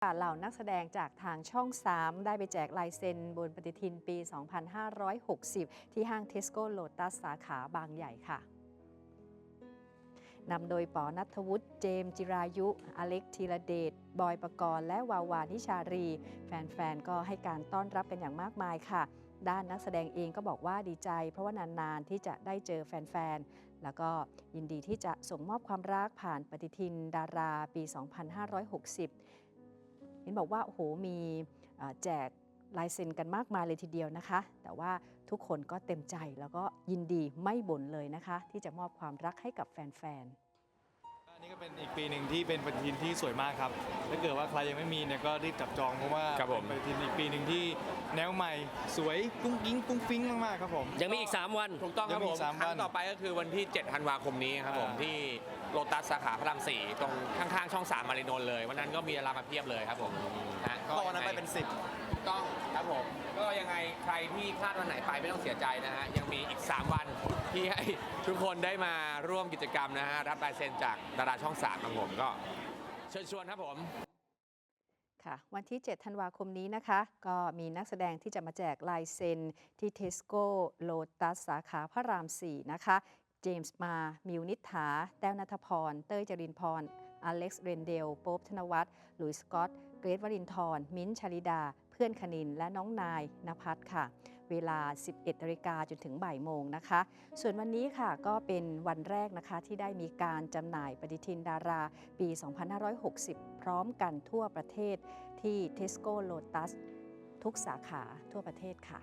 เหล่านักแสดงจากทางช่อง 3 ได้ไปแจกลายเซ็นบนปฏิทินปี 2560 ที่ห้างเทสโก้โลตัสสาขาบางใหญ่ค่ะ นำโดยปอนัทวุฒิ เจมจิรายุ อเล็กธีรเดช บอยประกรณ์ และวาวานิชารี แฟนๆ ก็ให้การต้อนรับกันอย่างมากมายค่ะ ด้านนักแสดงเองก็บอกว่าดีใจ เพราะว่านาน ๆ ที่จะได้เจอแฟน ๆ แล้วก็ยินดีที่จะส่งมอบความรักผ่านปฏิทินดาราปี 2560 เห็นบอกว่าโอ้โหมีเอ่อแจกลายเซ็นกันมากมายเลยทีเดียวนะคะ แต่ว่าทุกคนก็เต็มใจแล้วก็ยินดีไม่บ่นเลยนะคะ ที่จะมอบความรักให้กับแฟนๆอันนี้ก็เป็นอีกปีหนึ่งที่เป็นปฏิทินที่สวยมากครับ ถ้าเกิดว่าใครยังไม่มีเนี่ยก็รีบจับจองเพราะว่าครับผมเป็นปฏิทินอีกปีหนึ่งที่ แนวใหม่สวยกุ้งกิ้งกุ้งฟิ้งมากๆครับผม ยังมีอีก 3 วัน ถูกต้องครับยังมีผมอีกสามครั้วังนต่อไปก็คือวันที่ 7 ธันวาคมนี้ครับผม อ่า ที่โลตัสสาขาพระรามสี่ตรงข้างๆ ช่อง3มารินนท์เลย วันนั้นก็มีดารามาเพียบเลยครับผมนะก็วันนั้นไปเป็น 10 ถูกต้องครับผม ก็ยังไงใครที่พลาดวันไหนไปไม่ต้องเสียใจนะฮะ ยังมีอีก 3 วันที่ให้ทุกคนได้มาร่วมกิจกรรมนะฮะ รับลายเซ็นจากดาราช่อง3ครับผมก็เชิญชวนครับผม ค่ะวันที่ 7 ธันวาคมนี้นะคะ ก็มีนักแสดงที่จะมาแจกลายเซ็นที่เทสโก้โลตัสสาขาพระราม 4 นะคะ เจมส์มา มิวนิษฐา แต้วนัทพร เต้ยจรินพร อเล็กซ์เรนเดล โป๊บธนวัฒน์หลุยส์สกอต เกรทวรินทร์ มิ้นท์ชลิดา เพื่อนคณิน และน้องนายนภัสค่ะ เวลา 11นาฬิกาจนถึงบ่ายโมงนะคะ ส่วนวันนี้ค่ะก็เป็นวันแรกนะคะที่ได้มีการจำหน่ายปฏิทินดาราปี 2560 พร้อมกันทั่วประเทศที่ Tesco Lotus ทุกสาขาทั่วประเทศค่ะ